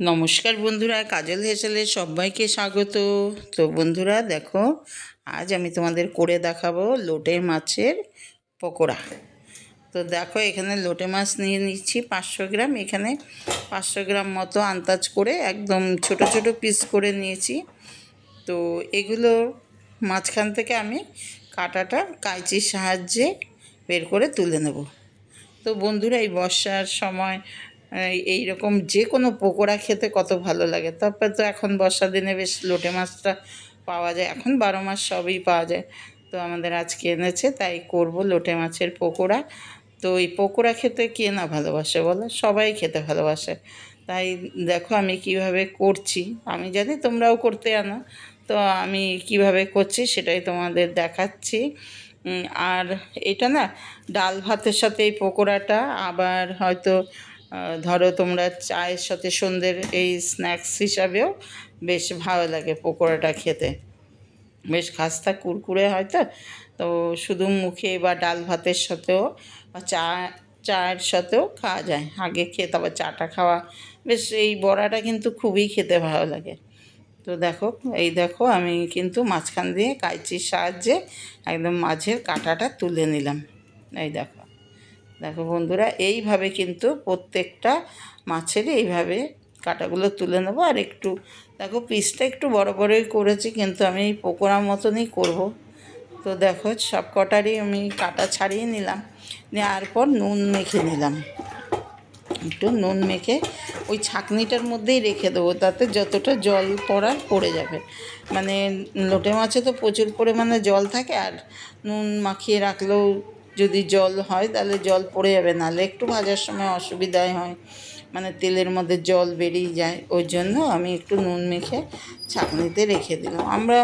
নমস্কার বন্ধুরা, কাজল হেসেলে সবাইকে স্বাগত। তো বন্ধুরা, দেখো, আজ আমি তোমাদের করে দেখাবো লোটে মাছের পকোড়া। তো দেখো, এখানে লোটে মাছ নিয়ে নিচ্ছি পাঁচশো গ্রাম। এখানে পাঁচশো গ্রাম মতো আন্দাজ করে একদম ছোট ছোট পিস করে নিয়েছি। তো এগুলো মাঝখান থেকে আমি কাটাটা কাঁচির সাহায্যে বের করে তুলে নেব। তো বন্ধুরা, এই বর্ষার সময় এই- রকম যে কোনো পকোড়া খেতে কত ভালো লাগে। তারপর তো এখন বর্ষা দিনে বেশ লোটে মাছটা পাওয়া যায়। এখন বারো মাস সবই পাওয়া যায়। তো আমাদের আজকে এনেছে, তাই করব লোটে মাছের পকোড়া। তো এই পকোড়া খেতে কে না ভালোবাসে বলো? সবাই খেতে ভালোবাসে। তাই দেখো আমি কীভাবে করছি। আমি জানি তোমরাও করতে আনো। তো আমি কীভাবে করছি সেটাই তোমাদের দেখাচ্ছি। আর এটা না ডাল ভাতের সাথে এই পকোড়াটা, আবার হয়তো ধরো তোমরা চায়ের সাথে সন্ধ্যের এই স্ন্যাক্স হিসাবেও বেশ ভালো লাগে পকোড়াটা খেতে। বেশ খাস্তা কুরকুরে হয় তো? শুধু মুখে বা ডাল ভাতের সাথেও বা চা, চায়ের সাথেও খাওয়া যায়। আগে খেয়ে তারপর চাটা খাওয়া বেশ, এই বড়াটা কিন্তু খুবই খেতে ভালো লাগে। তো দেখো, এই দেখো, আমি কিন্তু মাঝখান দিয়ে কাঁচির সাহায্যে একদম মাঝের কাঁটাটা তুলে নিলাম। এই দেখো। দেখো বন্ধুরা, এইভাবে কিন্তু প্রত্যেকটা মাছেরই এইভাবে কাঁটাগুলো তুলে নেব। আর একটু, দেখো পিসটা একটু বড় বড়ই করেছি, কিন্তু আমি এই মতনই করব। তো দেখো, সব কটারই আমি কাটা ছাড়িয়ে নিলাম। নেওয়ার পর নুন মেখে নিলাম। একটু নুন মেখে ওই ছাঁকনিটার মধ্যেই রেখে দেবো, তাতে যতটা জল পড়ার পড়ে যাবে। মানে লোটে মাছে তো প্রচুর পরিমাণে জল থাকে, আর নুন মাখিয়ে রাখলেও যদি জল হয়, তাহলে জল পড়ে যাবে। নাহলে একটু ভাজার সময় অসুবিধাই হয়। মানে তেলের মধ্যে জল বেরিয়ে যায়। ওই জন্য আমি একটু নুন মেখে ছাঁকনিতে রেখে দিলাম। আমরা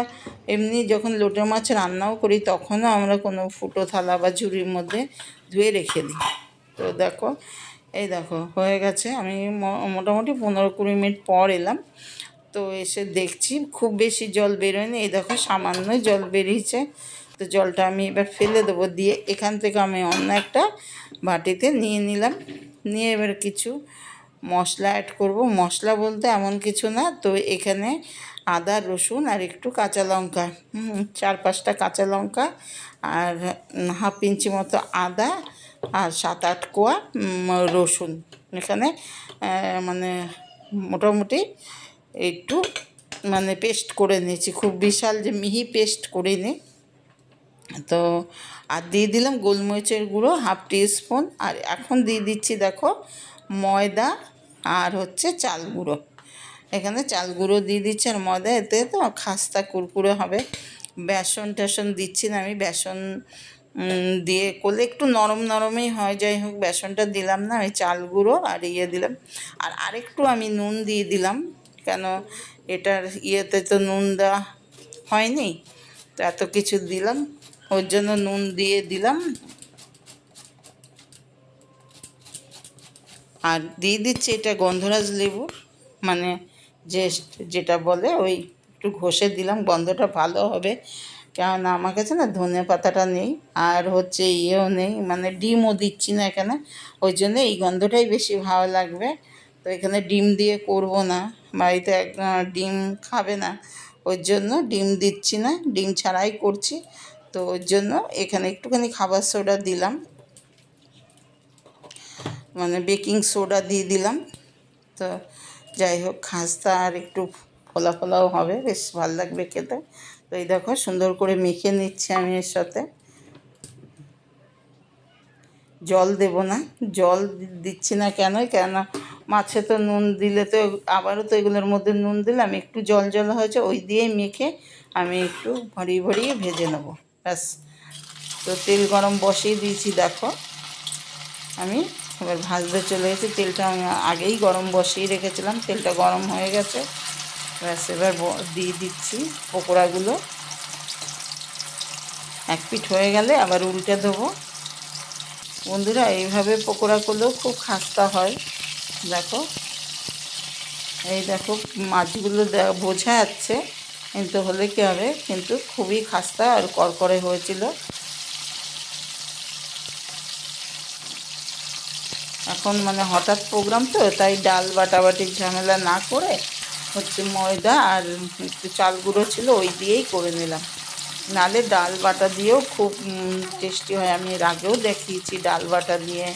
এমনি যখন লোটে মাছ রান্নাও করি, তখনও আমরা কোনো ফুটো থালা বা ঝুড়ির মধ্যে ধুয়ে রেখে দিই। তো দেখো, এই দেখো, হয়ে গেছে। আমি মোটামুটি পনেরো কুড়ি মিনিট পর এলাম। তো এসে দেখছি খুব বেশি জল বেরোয়নি। এই দেখো সামান্য জল বেরিয়েছে। তো জলটা আমি এবার ফেলে দেবো। দিয়ে এখান থেকে আমি অন্য একটা বাটিতে নিয়ে নিলাম। নিয়ে এবার কিছু মশলা অ্যাড করব। মশলা বলতে এমন কিছু না। তো এখানে আদা, রসুন আর একটু কাঁচা লঙ্কা। চার পাঁচটা কাঁচা লঙ্কা আর হাফ ইঞ্চি মতো আদা আর সাত আট কোয়া রসুন। এখানে মানে মোটামুটি একটু মানে পেস্ট করে নিয়েছি। খুব বিশাল যে মিহি পেস্ট করিনি। তো আর দিয়ে দিলাম গোলমরিচের গুঁড়ো, হাফ স্পুন আর এখন দিয়ে দিচ্ছি দেখো ময়দা আর হচ্ছে চাল গুঁড়ো। এখানে চাল গুঁড়ো দিয়ে দিচ্ছি আর ময়দা, এতে তো খাস্তা কুরকুরে হবে। বেসন টেসন দিচ্ছি না আমি, বেসন দিয়ে করলে একটু নরম নরমই হয়, যাই হোক বেসনটা দিলাম না, আমি চাল গুঁড়ো আর ইয়ে দিলাম। আর আরেকটু আমি নুন দিয়ে দিলাম, কেন এটার ইয়েতে তো নুন দেওয়া হয়নি, তো এত কিছু দিলাম। ওর জন্য নুন দিয়ে দিলাম। আর দিয়ে দিচ্ছি এটা গন্ধরাজ লেবু মানে যে যেটা বলে ওই একটু ঘষে দিলাম, গন্ধটা ভালো হবে। কেননা আমার কাছে না ধনে পাতাটা নেই, আর হচ্ছে ইয়েও নেই মানে ডিমও দিচ্ছি না এখানে, ওই জন্য এই গন্ধটাই বেশি ভালো লাগবে। তো এখানে ডিম দিয়ে করব না, বাড়িতে ডিম খাবে না, ওর জন্য ডিম দিচ্ছি না, ডিম ছাড়াই করছি। তো ওর জন্য এখানে একটুখানি খাবার সোডা দিলাম। মানে বেকিং সোডা দিয়ে দিলাম। তো যাই হোক, খাস্তা আর একটু ফোলা ফোলাও হবে, বেশ ভালো লাগবে খেতে। তো এই দেখো, সুন্দর করে মেখে নিচ্ছি আমি এর সাথে। জল দেব না, জল দিচ্ছি না কেন? কেন মাছে তো নুন দিলে তো আবারও তো এগুলোর মধ্যে নুন দিলাম, একটু জল জল হয়েছে, ওই দিয়েই মেখে আমি একটু ভরিয়ে ভরিয়ে ভেজে নেব। ব্যাস। তো তেল গরম বসিয়ে দিয়েছি, দেখো। আমি এবার ভাজতে চলে গেছি। তেলটা আমি আগেই গরম বসিয়ে রেখেছিলাম। তেলটা গরম হয়ে গেছে। ব্যাস, এবার দিয়ে দিচ্ছি পকোড়াগুলো। এক পিঠ হয়ে গেলে আবার উল্টে দেবো। বন্ধুরা, এইভাবে পকোড়া করলেও খুব খাস্তা হয়। দেখো। এই দেখো, মাছগুলো বোঝা যাচ্ছে। কিন্তু হলে কী হবে? কিন্তু খুবই খাস্তা আর করকরে হয়েছিল। এখন মানে হঠাৎ প্রোগ্রাম তো, তাই ডাল বাটাবাটির ঝামেলা না করে হচ্ছে ময়দা আর একটু চাল গুঁড়ো ছিল, ওই দিয়েই করে নিলাম। নালে ডাল বাটা দিয়েও খুব টেস্টি হয়। আমি এর আগেও দেখিয়েছি, ডাল বাটা দিয়ে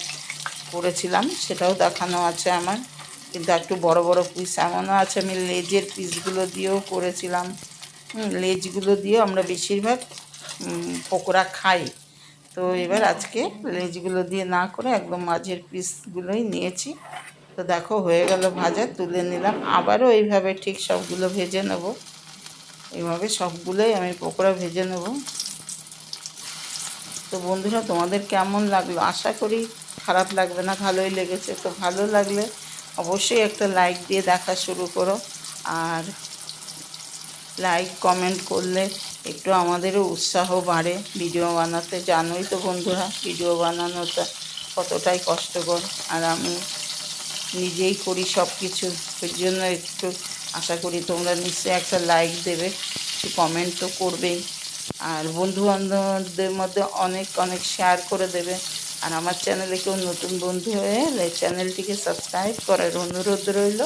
করেছিলাম। সেটাও দেখানো আছে আমার। কিন্তু একটু বড় বড় পিস এমনও আছে। আমি লেজের পিসগুলো দিয়েও করেছিলাম। লেজগুলো দিয়েও আমরা বেশিরভাগ পকোড়া খাই। তো এবার আজকে লেজগুলো দিয়ে না করে একদম মাঝের পিসগুলোই নিয়েছি। তো দেখো, হয়ে গেল ভাজা, তুলে নিলাম। আবারও এইভাবে ঠিক সবগুলো ভেজে নেব। এইভাবে সবগুলোই আমি পকোড়া ভেজে নেব। তো বন্ধুরা, তোমাদের কেমন লাগল? আশা করি খারাপ লাগবে না, ভালোই লেগেছে। তো ভালো লাগলে অবশ্যই একটা লাইক দিয়ে দেখা শুরু করো। আর লাইক কমেন্ট করলে একটু আমাদেরও উৎসাহ বাড়ে। ভিডিও বানাতে জানোই তো বন্ধুরা ভিডিও বানানোটা কতটাই কষ্টকর। আর আমি নিজেই করি সব কিছু ওই জন্য একটু আশা করি তোমরা নিশ্চয়ই একটা লাইক দেবে, একটু কমেন্ট তো করবেই। আর বন্ধু বান্ধবদের মধ্যে অনেক অনেক শেয়ার করে দেবে। আর আমার চ্যানেলে কেউ নতুন বন্ধু হয়ে এলে চ্যানেলটিকে সাবস্ক্রাইব করার অনুরোধ রইল।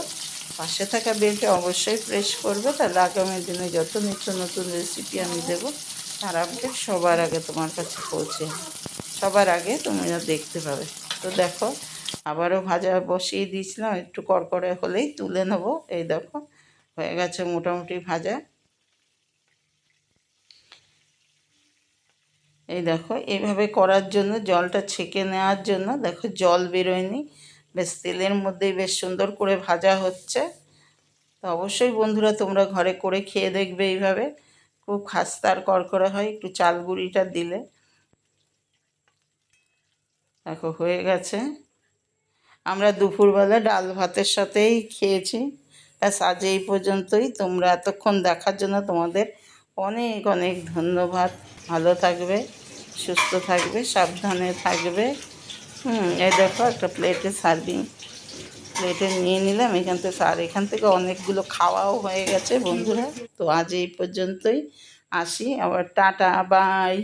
পাশে থাকা বেলটা অবশ্যই প্রেস করবে, তাহলে আগামী দিনে যত নিত্য নতুন রেসিপি আমি দেবো, তার আপডেট সবার আগে তোমার কাছে পৌঁছে সবার আগে তোমরা দেখতে পাবে। তো দেখো, আবারও ভাজা বসিয়ে দিয়েছিলাম, একটু কড়কড়ে হলেই তুলে নেব। এই দেখো, হয়ে গেছে মোটামুটি ভাজা। এই দেখো, এইভাবে করার জন্য, জলটা ছেঁকে নেওয়ার জন্য, দেখো জল বেরোয়নি। বেশ তেলের মধ্যেই বেশ সুন্দর করে ভাজা হচ্ছে। তো অবশ্যই বন্ধুরা, তোমরা ঘরে করে খেয়ে দেখবে এইভাবে। খুব খাস্তা আর হয়, একটু চাল গুঁড়িটা দিলে। দেখো, হয়ে গেছে। আমরা দুপুরবেলা ডাল ভাতের সাথেই খেয়েছি। ব্যাস, আজ এই পর্যন্তই। তোমরা এতক্ষণ দেখার জন্য তোমাদের অনেক অনেক ধন্যবাদ। ভালো থাকবে, সুস্থ থাকবে, সাবধানে থাকবে। হুম, এই দেখো একটা প্লেটে সার্ভিং প্লেটে নিয়ে নিলাম। এখান থেকে, আর এখান থেকে অনেকগুলো খাওয়াও হয়ে গেছে বন্ধুরা। তো আজ এই পর্যন্তই। আসি আবার, টাটা বাই